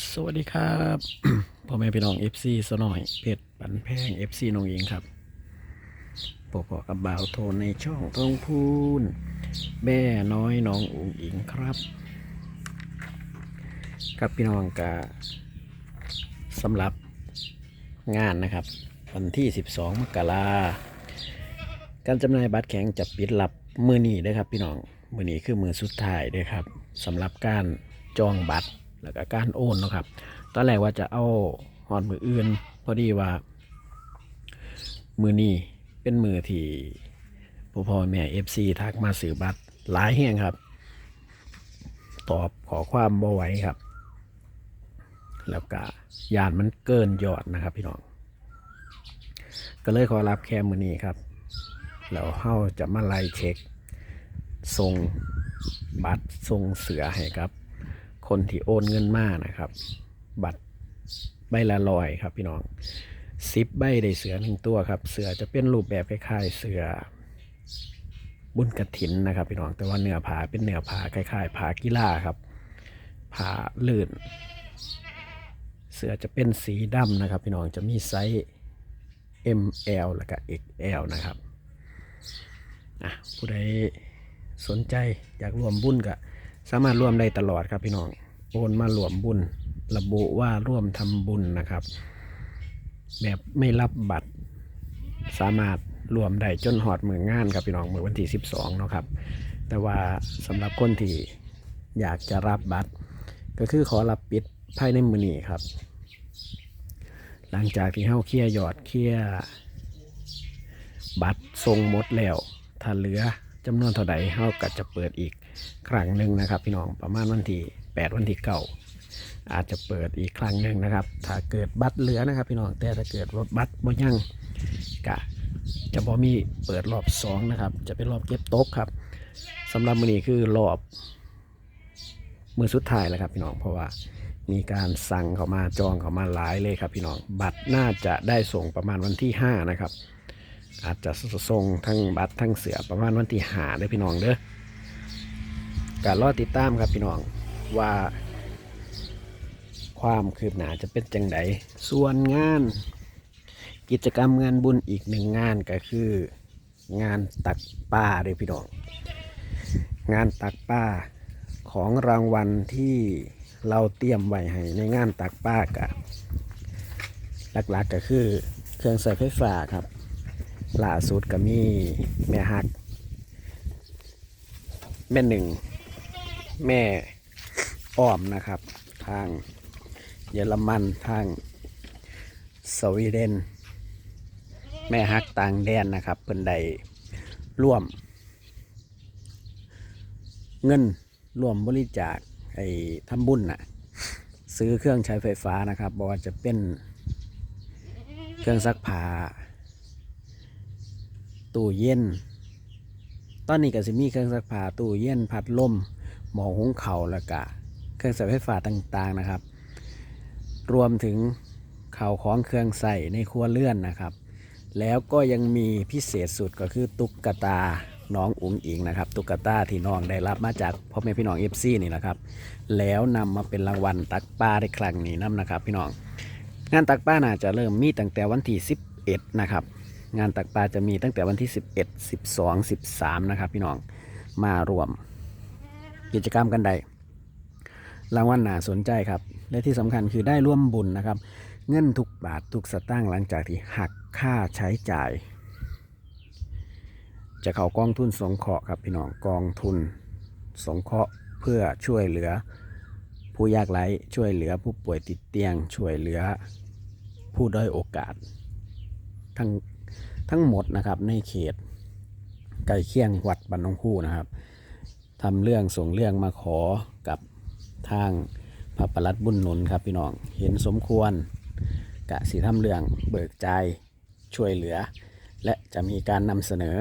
สวัสดีครับพ่อแม่พี่น้อง FC สหน่อยเพชรปันแพง FC น้องเองครับปกกับบ่าวโทนในช่องทองพูนแม่น้อยน้องอุ๋งอิงครับกับพี่น้องกาสำหรับงานนะครับ วันที่ 12 มกราการจำหน่ายบัตรแข็งจะปิดหลับมือนี้เด้ครับ พี่น้องมือนี้คือมือสุดท้ายด้อครับสำหรับการจองบัตร แล้วก็การโอนนะครับ ตอนแรกว่าจะเอาหอนมืออื่น พอดีว่า มือนี้เป็นมือที่พ่อพ่อแม่เอฟซีทักมาสื่อบัตรหลายแห่งครับ ตอบขอความบ่ไหวครับ แล้วก็ยานมันเกินยอดนะครับพี่น้อง ก็เลยขอรับแค่มือนี้ครับ แล้วเฮาจะมาไล่เช็คส่งบัตรส่งเสือให้ครับ คนที่โอนเงินมานะครับ บัตรใบละลอยครับพี่น้องซิปใบได้เสือหนึ่งตัวครับ เสือจะเป็นรูปแบบคล้ายๆเสือบุญกระถินนะครับพี่น้องแต่ว่าเนื้อผาเป็นเนื้อผาคล้ายๆผากีฬาครับผาลื่น เสือจะเป็นสีดำนะครับ พี่น้องจะมีไซส์ ML แล้วก็ XL นะครับอะผู้ใดสนใจอยากรวมบุญก็สามารถรวมได้ตลอดครับพี่น้อง โอนมารวมบุญ ระบุว่าร่วมทำบุญนะครับ แบบไม่รับบัตร สามารถรวมได้จนหอดมืองานครับพี่น้องมือวันที่ 12เนาะครับ แต่ว่าสำหรับคนที่อยากจะรับบัตร ก็คือขอรับปิดภายในมือนี้ครับ หลังจากที่เฮาเคลียร์ยอดเคลียร์บัตรทรงหมดแล้ว ถ้าเหลือจำนวนเท่าใดเฮาก็จะเปิดอีกครั้งหนึ่งนะครับ พี่น้องประมาณวันที่ 8 วันที่เก้าอาจจะเปิดอีกครั้งหนึ่งนะครับ ถ้าเกิดบัตรเหลือนะครับ พี่น้องแต่ถ้าเกิดว่าบัตรบ่ยังกะจะบ่มีเปิดรอบสองนะครับ จะเป็นรอบเก็บโต๊ะครับสำหรับมือนี้คือรอบมือสุดท้ายแล้วครับพี่น้องเพราะว่ามีการสั่งเข้ามาจองเข้ามาหลายเลยครับพี่น้องบัตรน่าจะได้ส่งประมาณวันที่ 5 นะครับ อาจจะส่งทั้งบัตรทั้งเสือประมาณวันที่หาได้พี่น้องเด้อการรอติดตามครับพี่น้อง ว่าความคืบหน้าจะเป็นจังไดส่วนงาน กิจกรรมงานบุญอีกหนึ่งงานก็คือ งานตักป้าเด้อพี่น้อง งานตักป้าของรางวัลที่เราเตรียมไว้ให้ในงานตักป้ากะหลักๆก็คือเครื่องใส่ไฟฟ้าครับล่าสุดก็มีแม่ฮัก แม่หนึ่ง แม่ อ้อมนะครับ ทางเยอรมันทางสวีเดน แม่ฮักต่างแดนนะครับเพิ่นได้ร่วม เงินร่วมบริจาคไอ้ทำบุญน่ะซื้อเครื่องใช้ไฟฟ้านะครับบอกว่าจะเป็นเครื่องซักผ้าตู้เย็น ตอนนี้ก็จะมีเครื่องซักผ้าตู้เย็น พัดลมหมอหุงเข่าวแล้วก็ เครื่องใช้ไฟฟ้าต่างๆนะครับ รวมถึงข่าวของเครื่องใส่ในครัวเรือนนะครับ แล้วก็ยังมีพิเศษสุดก็คือตุ๊กตาน้องอุ๋งอิงนะครับ ตุ๊กตาที่น้องได้รับมาจากพ่อแม่พี่น้องเอฟซีนี่แหละครับ แล้วนำมาเป็นรางวัลตักป้าได้ครั้งนี้นํนะครับ พี่น้อง งานตักป้าน่าจะเริ่มมีตั้งแต่วันที่ 11 นะครับ งานตักปลาจะมีตั้งแต่วันที่ 11 12 13 นะครับ พี่น้องมารวมกิจกรรมกันใด รางวัลน่าสนใจครับ และที่สำคัญคือได้ร่วมบุญนะครับ เงินทุกบาททุกสตางค์หลังจากที่หักค่าใช้จ่าย จะเข้ากองทุนสงเคราะห์ครับพี่น้องกองทุนสงเคราะห์เพื่อช่วยเหลือผู้ยากไร้ช่วยเหลือผู้ป่วยติดเตียง ช่วยเหลือผู้ด้อยโอกาส ทั้งทั้งหมดนะครับในเขตใกล้เคียงวัดบันนงคู่นะครับทำเรื่องส่งเรื่องมาขอ ทางพระประหลัดบุญหนุนครับพี่น้อง เห็นสมควรกะสีทำเรื่องเบิกใจช่วยเหลือ และจะมีการนำเสนอ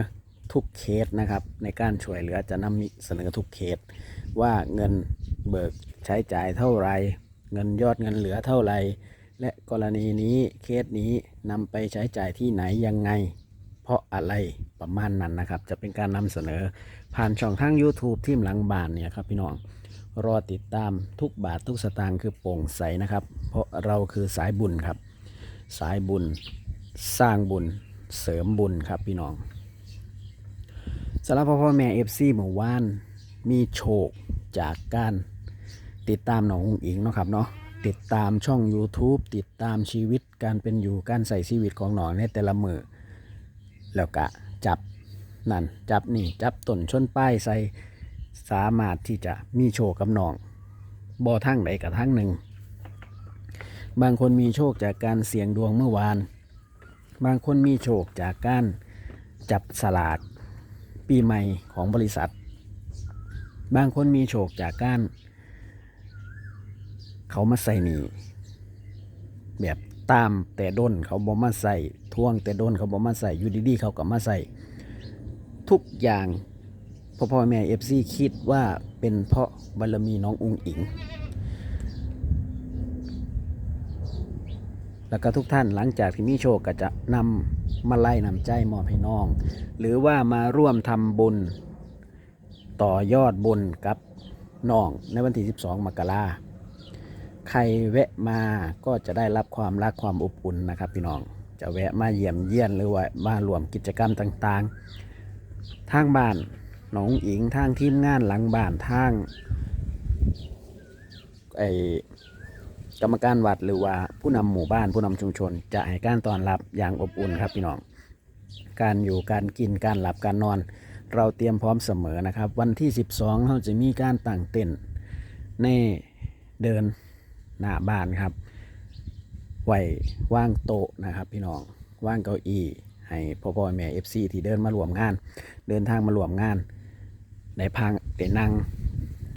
ทุกเคสนะครับในการช่วยเหลือจะนำเสนอทุกเคสว่าเงินเบิกใช้จ่ายเท่าไร เงินยอดเงินเหลือเท่าไร และกรณีนี้เคสนี้นำไปใช้จ่ายที่ไหนยังไง เพราะอะไรประมาณนั้นนะครับ จะเป็นการนำเสนอผ่านช่องทาง YouTube ทีมหลังบ้านเนี่ยครับพี่น้องรอติดตามทุกบาททุกสตางค์คือโปร่งใสนะครับ เพราะเราคือสายบุญครับ สายบุญสร้างบุญเสริมบุญครับพี่น้องสำหรับพ่อพ่อแม่เอฟซีเมื่อวานมีโชคจากการติดตามน้องอิงเนาะครับเนาะติดตามช่อง YouTube ติดตามชีวิตการเป็นอยู่การใส่ชีวิตของน้องในแต่ละมือ แล้วก็จับนั่นจับนี่จับต้นชนป้ายใส่สามารถที่จะมีโชคกับน้องบ่ทั้งใดกับทั้งหนึ่ง บางคนมีโชคจากการเสี่ยงดวงเมื่อวาน บางคนมีโชคจากการจับสลากปีใหม่ของบริษัท บางคนมีโชคจากการ เขามาใส่หนีแบบ ตามแต่ด้นเขาบอมาใส่ท่วงแต่ด้นเขาบอมาใส่อยู่ดีๆเขาก็มาใส่ทุกอย่างพ่อพ่อแม่เอฟซีคิดว่าเป็นเพราะบารมีน้องอุงอิง แล้วก็ทุกท่านหลังจากที่มีโชคก็จะนำมาไล่นำใจมอบให้น้อง หรือว่ามาร่วมทำบุญต่อยอดบุญกับน้องในวันที่ 12 มกรา ใครแวะมาก็จะได้รับความรักความอบอุ่นนะครับ พี่น้องจะแวะมาเยี่ยมเยียนหรือว่ามารวมกิจกรรมต่างๆ ทางบ้านหนองอิงทางทีมงานหลังบ้านทางไอกรรมการวัดหรือว่าผู้นำหมู่บ้านผู้นำชุมชน จะให้การต้อนรับอย่างอบอุ่นครับพี่น้อง การอยู่การกินการหลับการนอน เราเตรียมพร้อมเสมอนะครับ วันที่ 12เราจะมีการตั้งเต็นท์ในเดิน หน้าบ้านครับไว้ว่างโต๊ะนะครับ พี่น้องว่างเก้าอี้ให้พ่อพ่อแม่เอฟซีที่เดินมารวมงาน เดินทางมารวมงานในพังได้นั่ง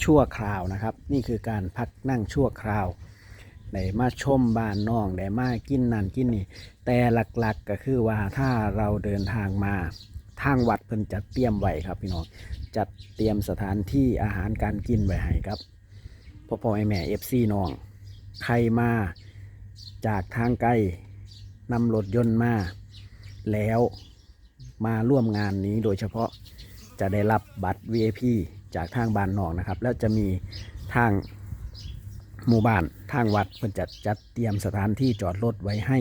ชั่วคราวนะครับ นี่คือการพักนั่งชั่วคราวได้มาชมบ้านน้องได้มากินนั่นกินนี่แต่หลักๆก็คือว่าถ้าเราเดินทางมาทางวัดเพิ่นจัดเตรียมไว้ครับพี่น้องจัดเตรียมสถานที่อาหารการกินไว้ให้ครับพ่อพ่อแม่แม่เอฟซีน้อง ใครมาจากทางไกลนำรถยนต์มา แล้วมาร่วมงานนี้โดยเฉพาะจะได้รับบัตร VIP จากทางบ้านนอกนะครับ แล้วจะมีทางหมู่บ้านทางวัดเพิ่นจัดจัดเตรียมสถานที่จอดรถไว้ให้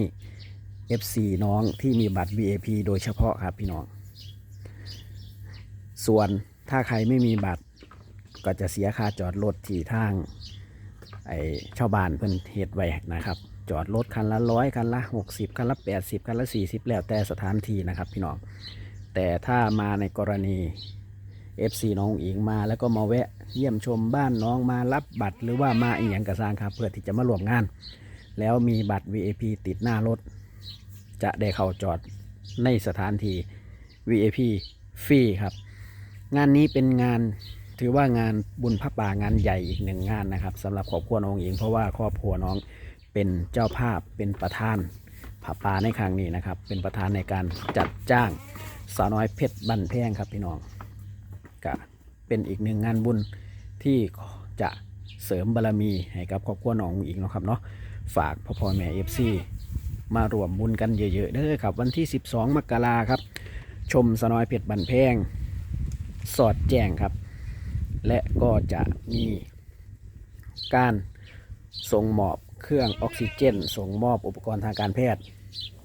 FC น้องที่มีบัตร VIP โดยเฉพาะครับพี่น้อง ส่วนถ้าใครไม่มีบัตรก็จะเสียค่าจอดรถที่ทาง ไอ้ชาวบ้านเพิ่นเฮ็ดไว้นะครับ จอดรถคันละร้อยคันละ 60 คันละ 80 คันละ 40 แล้วแต่สถานที่นะครับพี่น้อง แต่ถ้ามาในกรณี FC น้องอุ๋งอิงมาแล้วก็มาแวะเยี่ยมชมบ้านน้องมารับบัตรหรือว่ามาอีกอย่างกระซางครับเพื่อที่จะมาร่วมงาน แล้วมีบัตร VIP ติดหน้ารถ จะได้เข้าจอดในสถานที่ VIP ฟรีครับ งานนี้เป็นงาน ถือว่างานบุญพระป่างานใหญ่อีกหนึ่งงานนะครับสำหรับครอบครัวน้องอุ๋งอิงเพราะว่าครอบครัวน้องเป็นเจ้าภาพเป็นประธานผาป่าในครั้งนี้นะครับ เป็นประธานในการจัดจ้างสาวน้อยเพชรบันแพงครับพี่น้องก็เป็นอีกหนึ่งงานบุญที่จะเสริมบารมีให้กับครอบครัวน้องอีกเนาะครับเนาะฝากพ่อพ่อแม่เอฟซีมารวมบุญกันเยอะๆเด้อครับ วันที่ 12 มกราครับ ชมสน้อยเพชรบันแพง สอดแจ้งครับ และก็จะมีการส่งมอบเครื่องออกซิเจน ส่งมอบอุปกรณ์ทางการแพทย์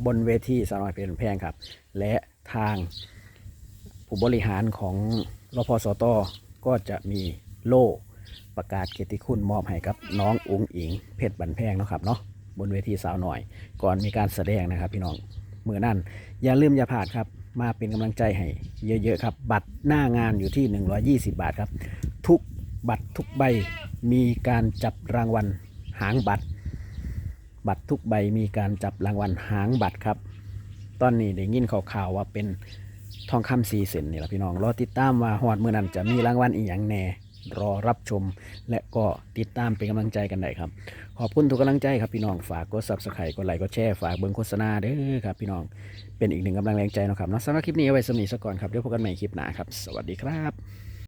บนเวทีสน้อยเพชรบันแพงครับ และทางผู้บริหารของรพสตก็จะมีโล่ประกาศเกียรติคุณมอบให้กับน้องอุ้งอิง เพชรบันแพงนะครับเนาะบนเวทีสาวหน่อย ก่อนมีการแสดงนะครับพี่น้องมือนั่นอย่าลืมอย่าพลาดครับ มาเป็นกำลังใจให้เยอะๆครับ บัตรหน้างานอยู่ที่ 120 บาทครับ ทุกบัตรทุกใบมีการจับรางวัลหางบัตร บัตรทุกใบมีการจับรางวัลหางบัตรครับ ตอนนี้ได้ยินข่าวๆว่าเป็นทองคำซีเซนนี่แหละพี่น้องรอติดตามว่าฮอดเมื่อนั้นจะมีรางวัลอีกอย่างแน่รอรับชม และก็ติดตามเป็นกำลังใจกันได้ครับ ขอบคุณทุกกำลังใจครับพี่น้องฝากกด subscribe กดไลค์กดแชร์ฝากเบิ่งโฆษณาเด้อครับพี่น้องเป็นอีกหนึ่งกำลังแรงใจนะครับนะสำหรับคลิปนี้เอาไว้สำนีสักก่อนครับเดี๋ยวพบกันใหม่คลิปหน้าครับ สวัสดีครับ